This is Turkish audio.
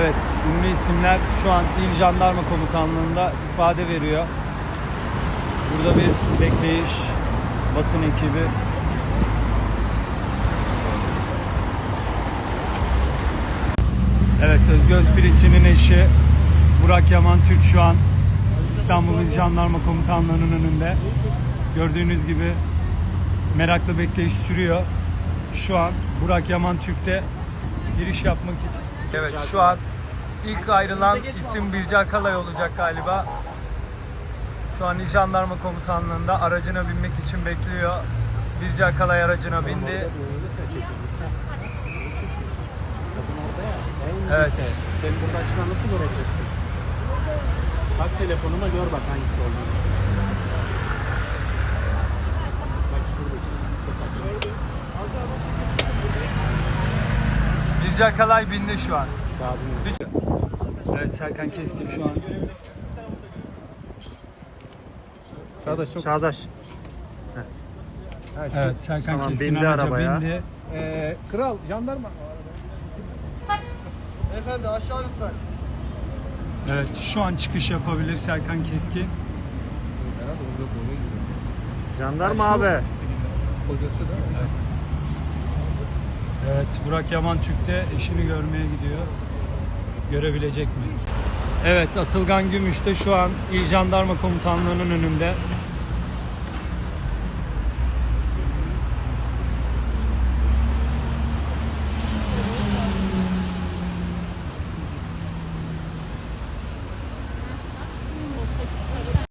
Evet, ünlü isimler şu an İl Jandarma Komutanlığı'nda ifade veriyor. Burada bir bekleyiş, basın ekibi. Evet, Özgü Özpirinççi'nin eşi Burak Yaman Türk şu an İstanbul İl Jandarma Komutanlığı'nın önünde. Gördüğünüz gibi meraklı bekleyiş sürüyor. Şu an Burak Yaman Türk'te giriş yapmak için. Evet şu an ilk ayrılan isim Birce Kalay olacak galiba. Şu an İl Jandarma Komutanlığı'nda aracına binmek için bekliyor. Birce Kalay aracına bindi. Evet. Sen burada açıdan nasıl göreceksin? Bak telefonuma gör bak hangisi olduğunu. 8 yakalay bindi şu an. Evet Serkan Keskin şu an. Çağdaş çok... Çağdaş. Evet Serkan Tamam, Keskin bindi araca arabaya. bindi. Ee, kral, jandarma. Efendi aşağı lütfen. Evet şu an çıkış yapabilir Serkan Keskin. Jandarma abi. Kocası da. Evet Burak Yaman Türk de eşini görmeye gidiyor. Görebilecek mi? Evet Atılgan Gümüş de şu an İl Jandarma Komutanlığı'nın önünde.